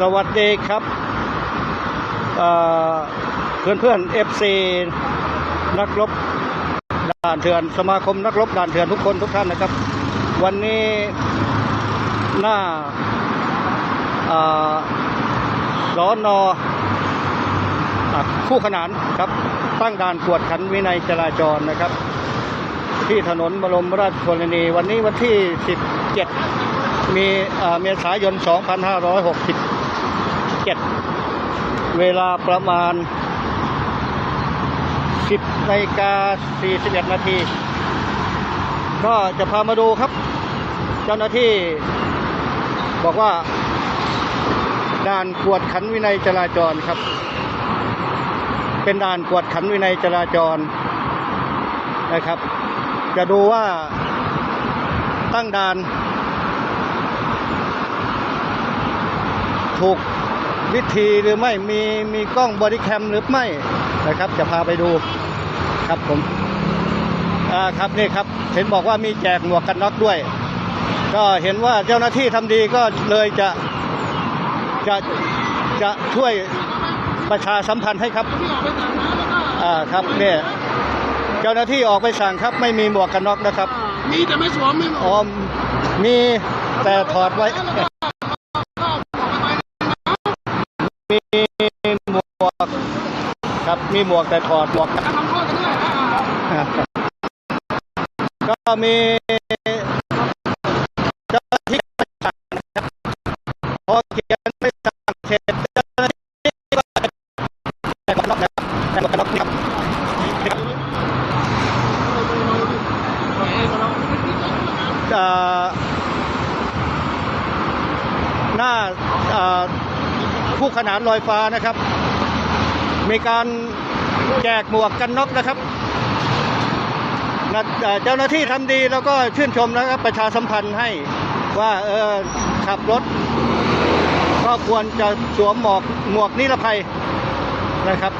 สวัสดีครับเพื่อนเพื่อนเอฟซีนักรบด่านเถื่อนสมาคมนักรบด่านเถื่อนทุกคนทุกท่านนะครับ วันนี้หน้าอสอนอคู่ขนานครับ ตั้งด่านกวดขันวินัยจราจรนะครับ ที่ถนนบรมราชชนนี วันนี้วันที่ 17 มีเมษายน 7 เวลาประมาณ 10นาฬิกา41 นาที ก็จะพามาดูครับ เจ้าหน้าที่บอกว่า ด่านกวดขันวินัยจราจรครับ เป็นด่านกวดขันวินัยจราจรนะครับ จะดูว่าตั้งด่านถูก วิธีหรือไม่มีมีกล้องบอดี้แคมหรือไม่นะครับ จะพาไปดูครับผมอ่าครับนี่ครับ เห็นบอกว่ามีแจกหมวกกันน็อกด้วย ก็เห็นว่าเจ้าหน้าที่ทำดีก็เลยจะจะจะช่วยประชาสัมพันธ์ให้ครับอ่าครับเนี่ยเจ้าหน้าที่ออกไปสั่งครับ ไม่มีหมวกกันน็อกนะครับ มีแต่ไม่สวมไม่อ๋อมีแต่ถอดไว้ มีหมวกแต่ถอดหมวกทำโทษกันด้วยอ่าก็มีเจ้าที่พอเขียนไปสั่งเสร็จเจ้าหน้าที่ก็แต่ก็ล็อกนะครับแต่ก็ล็อกนะครับหน้าอ่าผู้ขนานลอยฟ้านะครับ มีการ แจกหมวกกันน็อกนะครับเจ้าหน้าที่ทำดีแล้วก็ชื่นชมนะครับประชาสัมพันธ์ให้ว่าเออขับรถ ก็ควรจะสวมหมวกหมวกนิรภัยนะครับ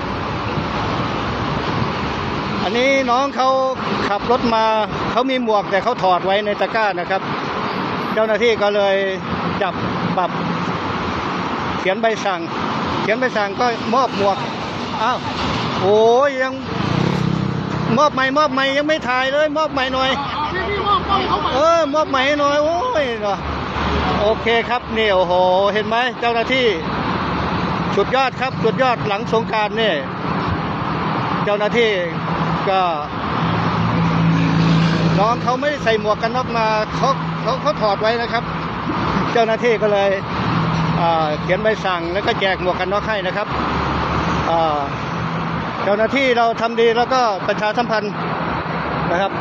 อันนี้น้องเขาขับรถมาเขามีหมวกแต่เขาถอดไว้ในตะกร้านะครับ เจ้าหน้าที่ก็เลยจับปรับ เขียนใบสั่ง เขียนใบสั่งก็มอบหมวกอ้าว โอ้ยยังมอบใหม่มอบใหม่ยังไม่ถ่ายเลย มอบใหม่หน่อยเออมอบใหม่หน่อยโอ้ยโอเคครับเนี่โอ้โห เห็นไหมเจ้าหน้าที่สุดยอดครับสุดยอดหลังสงการเนี่ยเจ้าหน้าที่ก็น้องเขาไม่ใส่หมวกกันน็อกมาเขาเขาเขาถอดไว้นะครับ เจ้าหน้าที่ก็เลยเขียนใบสั่งแล้วก็แจกหมวกกันน็อกให้นะครับอ่า เจ้าหน้าที่เราทำดีแล้วก็ประชาสัมพันธ์นะครับ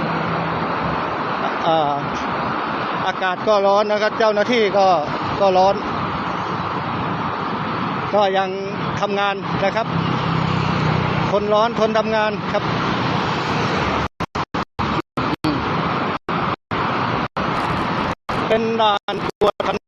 อากาศก็ร้อนนะครับ เจ้าหน้าที่ก็ก็ร้อน ก็ยังทำงานนะครับ คนร้อนทนทำงานครับเป็นด่านตรวจ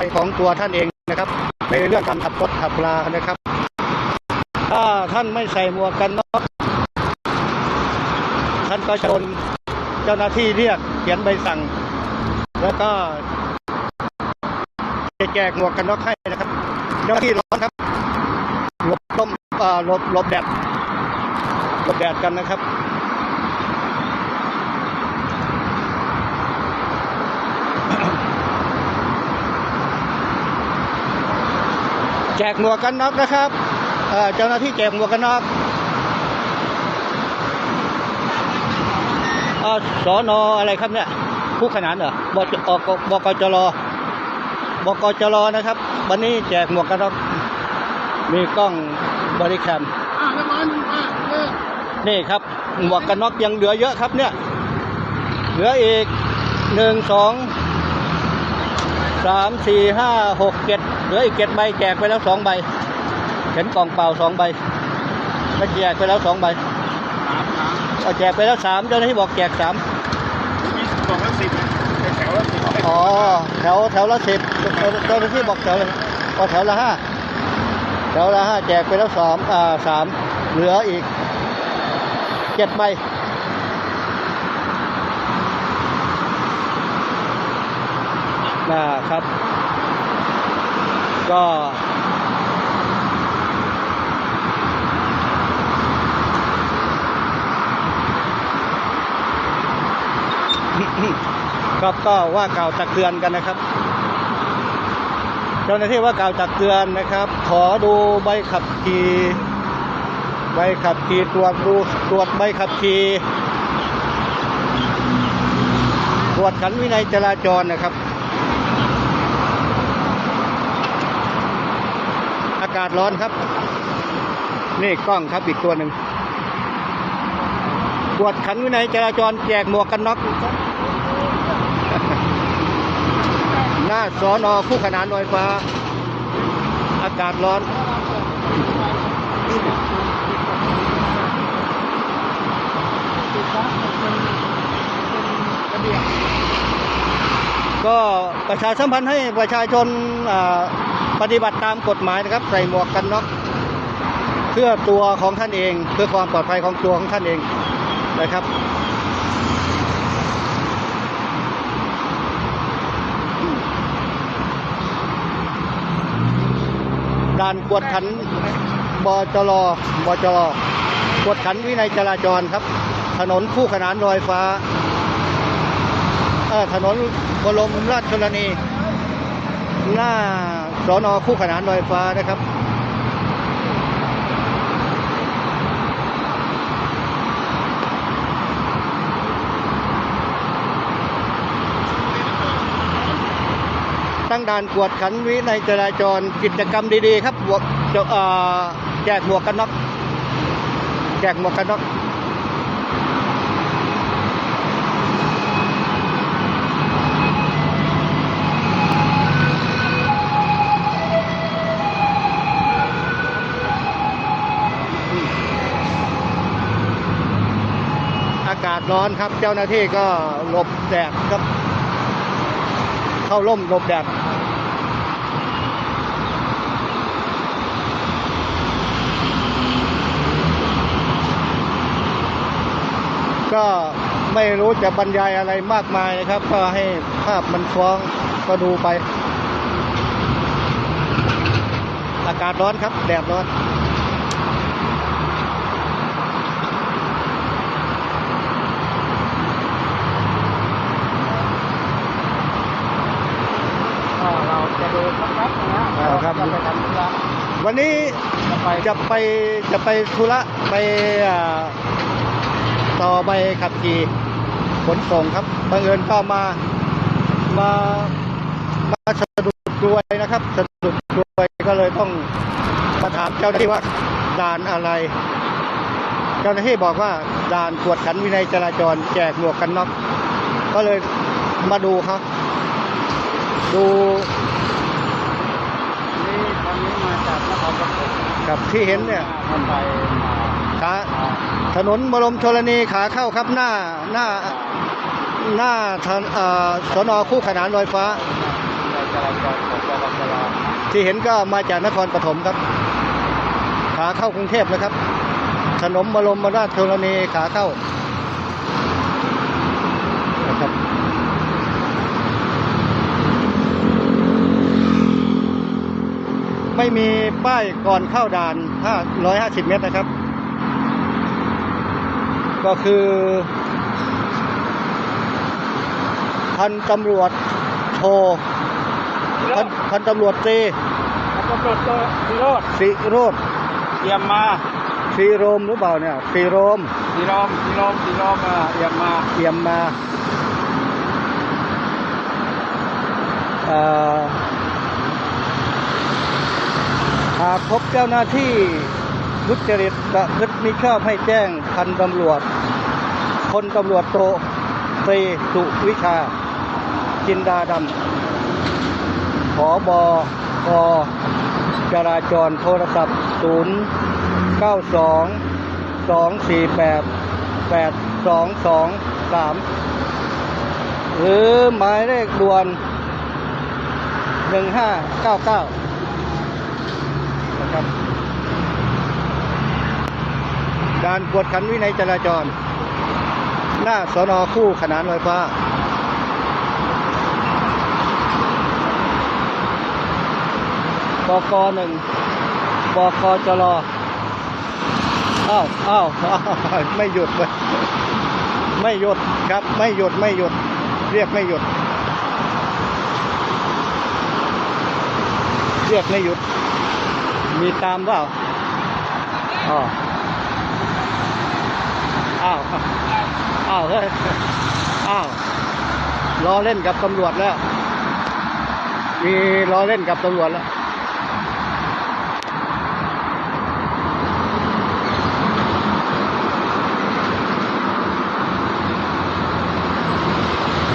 ภัยของตัวท่านเองนะครับ ในเรื่องการขับรถขับรานะครับ ถ้าท่านไม่ใส่หมวกกันน็อกท่านก็จะโดนเจ้าหน้าที่เรียกเขียนใบสั่ง แล้วก็จะแจกหมวกกันน็อกให้นะครับ เจ้าหน้าที่ร้อนครับหลบลมหลบหลบแดดหลบแดดกันนะครับ แจกหมวกกันน็อกนะครับเอ่อเจ้าหน้าที่แจกหมวกกันน็อกอ่าสอนออะไรครับเนี่ยผู้ขนานเหรอบจอกบกจรบกจรนะครับ วันนี้แจกหมวกกันน็อกมีกล้องบริแคมอ่าเรียบร้อยหนึ่งอ่าเลิกนี่ครับ หมวกกันน็อกยังเหลือเยอะครับเนี่ย เหลืออีกหนึ่งสอง สามสี่ห้าหกเจ็ดเหลืออีกเจ็ดใบแจกไปแล้วสองใบเห็นกล่องเปล่าสองใบก็แจกไปแล้วสองใบสามสามเอาแจกไปแล้วสามเจ้าหน้าที่บอกแจกสามมีกล่องละสิบแถวละสิบอ๋อแถวแถวละสิบเจ้าหน้าที่บอกแถวละก็แถวละห้าแถวละห้าแจกไปแล้วสองอ่าสามเหลืออีกเจ็ดใบ นะครับ ก็ ครับก็ว่ากล่าวตักเตือนกันนะครับ เจ้าหน้าที่ว่ากล่าวตักเตือนนะครับ ขอดูใบขับขี่ใบขับขี่ตรวจดูตรวจใบขับขี่ตรวจขันวินัยจราจรนะครับากาศร้อนครับ นี่กล้องครับอีกตัวหนึ่งตรวจขันวินัยจราจรแจกหมวกกันน็อกหน้าสอนอคู่ขนานลอยฟ้า อากาศร้อน ก็ประชาสัมพันธ์ให้ประชาชนอ่า ปฏิบัติตามกฎหมายนะครับ ใส่หมวกกันน็อกเพื่อตัวของท่านเอง เพื่อความปลอดภัยของตัวของท่านเองนะครับด่านกวดขันบจรบจรกวดขันวินัยจราจรครับ ถนนคู่ขนานลอยฟ้าถนนบรมราชชนนีหน้า สอนอคู่ขนานลอยฟ้านะครับตั้งด่านกวดขันวิในจราจรกิจกรรมดีๆ ครับบวกแจกหมวกกันน็อกแจกหมวกกันน็อก อากาศร้อนครับ เจ้าหน้าที่ก็หลบแดดครับ เข้าร่มหลบแดดก็ไม่รู้จะบรรยายอะไรมากมายนะครับ ก็ให้ภาพมันฟ้องก็ดูไป อากาศร้อนครับ แดดร้อน เราจะดูครับนะ อ่าครับ จะไปทำธุระ วันนี้จะไปจะไปจะไปธุระไปอ่าต่อใบขับขี่ขนส่งครับบังเอิญก็มามามาสะดุดกลวยนะครับสะดุดกลวยก็เลยต้องมาถามเจ้าหน้าที่ว่าด่านอะไร เจ้าหน้าที่บอกว่าด่านกวดขันวินัยจราจรแจกหมวกกันน็อกก็เลยมาดูครับ ดูนี่ตอนนี้มา จากนครปฐมกับที่เห็นเนี่ยมาไปมาขาถนนบรมชลนีขาเข้าครับหน้าหน้าหน้าถนเอ่อสนคู่ขนานลอยฟ้าในจราจรของปปจรที่เห็นก็มาจากนครปฐมครับ ขาเข้ากรุงเทพนะครับถนนบรมราชชนนีขาเข้านะครับ ไม่มีป้ายก่อนเข้าด่าน550 เมตรนะครับ ก็คือพันตำรวจโทพันพันตำรวจตรีแล้วก็รถก็พิโรธสิโรธเตรียมมาสีโรมหรือเปล่าเนี่ยสีโรมสีรอมสีรอมสีรอมอะเตรียมมาเตรียมมาเอ่อ หากพบเจ้าหน้าที่ทุจริตประพฤติมิชอบให้แจ้งพันตำรวจพลตำรวจโทตรีสุวิชา จินดาดำขอบกจราจรโทรศัพท์ 0 9 2 2 4 8 8 2 2 3 หรือหมายเลขด่วน 1599 นะครับ การกวดขันวินัยจราจร หน้าสนอคู่ขนานลอยฟ้า บกหนึ่งบกจรอ้าวอ้าวอ้าวไม่หยุดเลยไม่หยุดครับ ไม่หยุดไม่หยุด เรียกไม่หยุด เรียกไม่หยุด มีตามเปล่าอ๋อ อ้าว อ้าวเฮ้ย อ้าวล้อเล่นกับตำรวจแล้ว มีล้อเล่นกับตำรวจแล้ว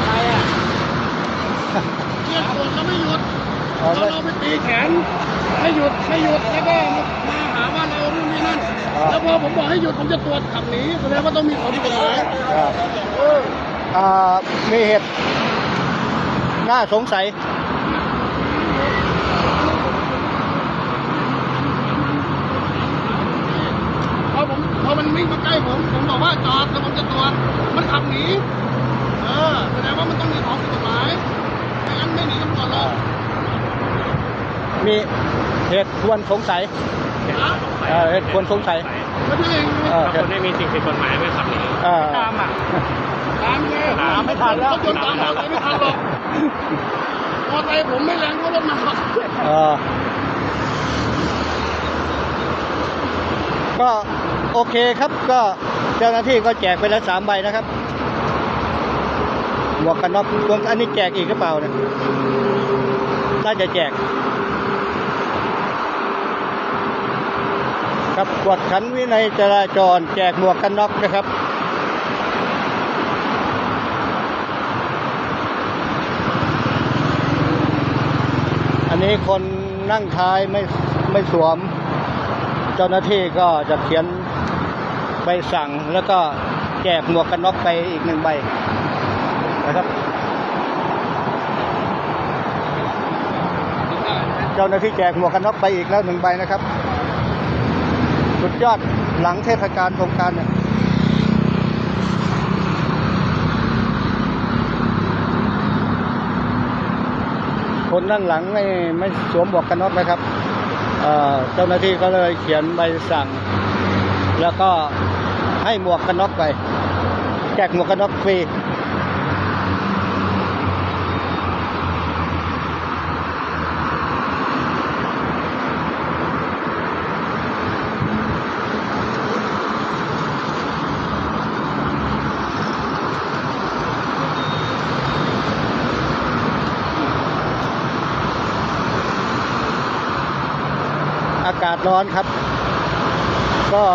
อะไรอะเรียกตรวจแล้วไม่หยุดเอาเราเลยเราไปตีแขนไม่หยุดไม่หยุด แล้วก็มาหาว่าเรานู่นนี่นั่น แล้วพอผมบอกให้หยุดผมจะตรวจขับหนีแสดงว่าต้องมีคนกฎหมายครับเอออ่ามีเหตุน่าสงสัยพอผมพอมันวิ่งมาใกล้ผมผมบอกว่าจอดแล้วผมจะตรวจมันขับหนีเออแสดงว่ามันต้องมีของผิดกฎหมายไม่งั้นไม่หนีตำรวจหรอกมีเหตุควรสงสัยนะเอ่อเหตุ ควรสงสัยไม่ใช่เองเออถ้าคนไม่มีสิ่งผิดกฎหมายไม่ขับหนีเอ่อตามอะตามเลยตามไม่ทันแล้วรถยนต์ตามมอเตอร์ไซค์ไม่ทันหรอกมอเตอร์ไซค์ผมไม่แรงเพราะรถมันหนักเอ่อก็โอเคครับก็เจ้าหน้าที่ก็แจกไปแล้วสามใบนะครับหมวกกันน็อกรวมอันนี้แจกอีกหรือเปล่าเนี่ยน่าจะแจก ครับกวดขันวินัยจราจรแจกหมวกกันน็อกนะครับอันนี้คนนั่งท้ายไม่ไม่สวม เจ้าหน้าที่ก็จะเขียนใบสั่งแล้วก็แจกหมวกกันน็อกไปอีกหนึ่งใบนะครับ เจ้าหน้าที่แจกหมวกกันน็อกไปอีกแล้วหนึ่งใบนะครับ สุดยอดหลังเทศกาลสงการเนี่ยคนนั่งหลังไม่ไม่สวมหมวกกันน็อกนะครับเจ้าหน้าที่ก็เลยเขียนใบสั่ง แล้วก็ให้หมวกกันน็อกไป แจกหมวกกันน็อกฟรีากาศร้อนครับ ก็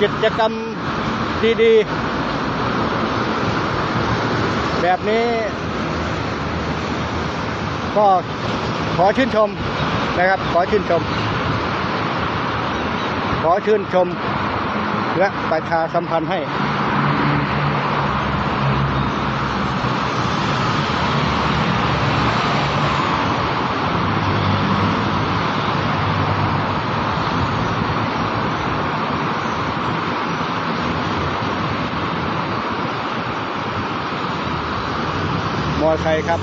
กิจกรรมดีๆ แบบนี้ ก็ขอชื่นชมนะครับ ขอชื่นชม ขอชื่นชม และประชาสัมพันธ์ให้ ใครครับ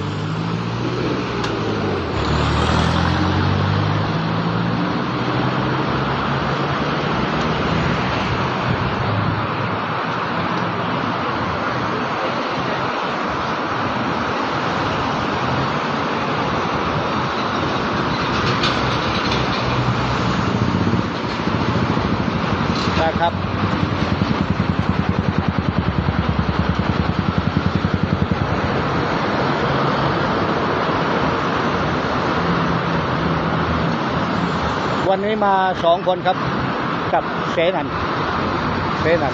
วั นี้มาสองคนครับ กับเสนันเสนัน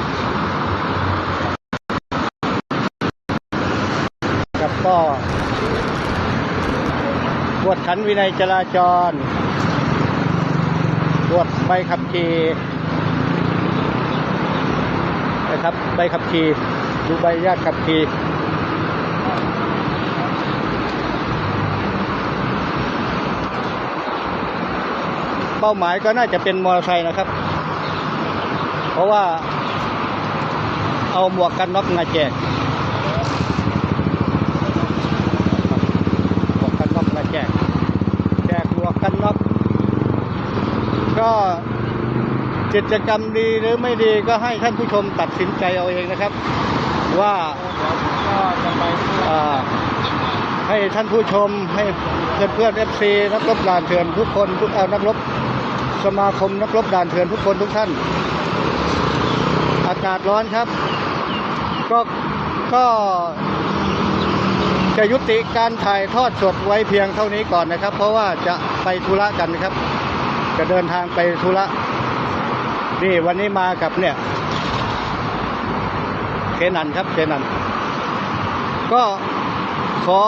กับก็ตรวจขันวินัยจราจรตรวจใบขับขี่นะครับใบขับขี่ดูใบญาตขับขี่ เป้าหมายก็น่าจะเป็นมอเตอร์ไซค์นะครับ เพราะว่าเอาหมวกกันน็อกมาแจกหมวกกันน็อกมาแจกแจกหมวกกันน็อกก็กิจกรรมดีหรือไม่ดีก็ให้ท่านผู้ชมตัดสินใจเอาเองนะครับ ว่าให้ท่านผู้ชมให้เพื่อนเพื่อนเอฟซีนักรบด่านเถื่อนทุกคนทุกเอานักรบ สมาคมนักรบด่านเถื่อนทุกคนทุกท่าน อากาศร้อนครับ ก็ก็จะยุติการถ่ายทอดสดไว้เพียงเท่านี้ก่อนนะครับ เพราะว่าจะไปธุระกันนะครับ จะเดินทางไปธุระนี่วันนี้มากับเนี่ยเคนันครับเคนัน ก็ขอ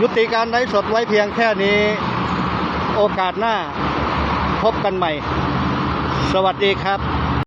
ยุติการไลฟ์สดไว้เพียงแค่นี้ โอกาสหน้า พบกันใหม่ สวัสดีครับ